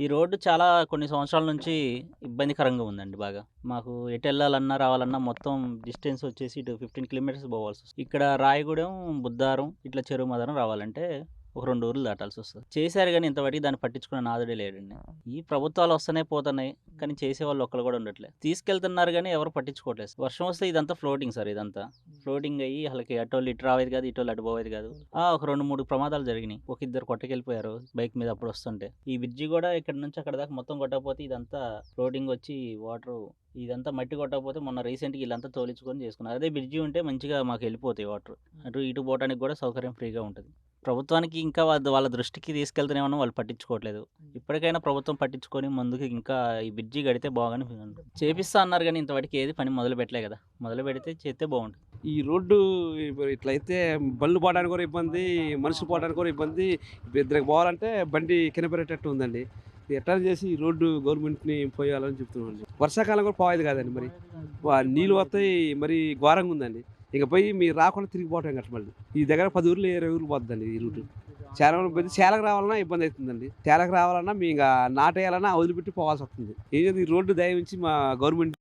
ఈ రోడ్డు చాలా కొన్ని సంవత్సరాల నుంచి ఇబ్బందికరంగా ఉందండి బాగా. మాకు ఎటు వెళ్ళాలన్నా రావాలన్నా మొత్తం డిస్టెన్స్ వచ్చేసి ఇటు ఫిఫ్టీన్ కిలోమీటర్స్ పోవాల్సి వస్తుంది. ఇక్కడ రాయగూడెం బుద్ధారం ఇట్లా చెరువు మదనం రావాలంటే ఒక రెండు ఊర్లు దాటాల్సి వస్తుంది. చేశారు కానీ ఇంతవరకు దాన్ని పట్టించుకునే నాదుడే లేడండి. ఈ ప్రభుత్వాలు వస్తూనే పోతున్నాయి కానీ చేసే వాళ్ళు ఒక్కరు కూడా ఉండట్లేదు తీసుకెళ్తున్నారు కానీ ఎవరు పట్టించుకోవట్లేదు. వర్షం వస్తే ఇదంతా ఫ్లోటింగ్ సార్ ఇదంతా. ఫ్లోటింగ్ అయ్యి అసలుకి అటోళ్ళు ఇటు రావేది కాదు ఇటోళ్ళు అటు పోయేది కాదు. ఆ, ఒక రెండు మూడు ప్రమాదాలు జరిగినాయి. ఒక ఇద్దరు కొట్టకెళ్ళిపోయారు బైక్ మీద అప్పుడు వస్తుంటే. ఈ బ్రిడ్జి కూడా ఇక్కడ నుంచి అక్కడ దాకా మొత్తం కొట్టకపోతే ఇదంతా ఫ్లోటింగ్ వచ్చి వాటర్ ఇదంతా మట్టి కొట్టకపోతే మొన్న రీసెంట్గా వీళ్ళంతా తోలించుకొని చేసుకున్నారు. అదే బ్రిడ్జి ఉంటే మంచిగా మాకు వెళ్ళిపోతాయి వాటర్. అటు ఇటు పోవడానికి కూడా సౌకర్యం ఫ్రీగా ఉంటుంది. ప్రభుత్వానికి ఇంకా వాళ్ళ వాళ్ళ దృష్టికి తీసుకెళ్తేనేమన్నా వాళ్ళు పట్టించుకోవట్లేదు. ఇప్పటికైనా ప్రభుత్వం పట్టించుకొని ముందుకు ఇంకా ఈ బ్రిడ్జి కడితే బాగానే చేపిస్తా అన్నారు కానీ ఇంతవరకు ఏది పని మొదలు పెట్టలే కదా. మొదలు పెడితే చేస్తే బాగుంటుంది. ఈ రోడ్డు ఇట్లయితే బళ్ళు పోవడానికి కూడా ఇబ్బంది మనుషులు పోవడానికి కూడా ఇబ్బంది. ఇద్దరికి పోవాలంటే బండి కింద పెట్టేటట్టు ఉందండి ఎట్లా చేసి ఈ రోడ్డు గవర్నమెంట్ని పోయాలని చెప్తున్నామండి వర్షాకాలం కూడా పోయేది కాదండి మరి. నీళ్ళు వస్తాయి మరి ఘోరంగా ఉందండి. ఇక పోయి మీరు రాకుండా తిరిగిపోవటం గట్ట మళ్ళీ ఈ దగ్గర పది ఊర్లు ఇరవై ఊర్లు పోతుందండి ఈ రూట్. చాలా పోయి చేలకు రావాలన్నా ఇబ్బంది అవుతుందండి. చేలకు రావాలన్నా మీ ఇంకా నాటేయాలన్నా వదిలిపెట్టి పోవాల్సి వస్తుంది. ఏం ఈ రోడ్డు దయవించి మా గవర్నమెంట్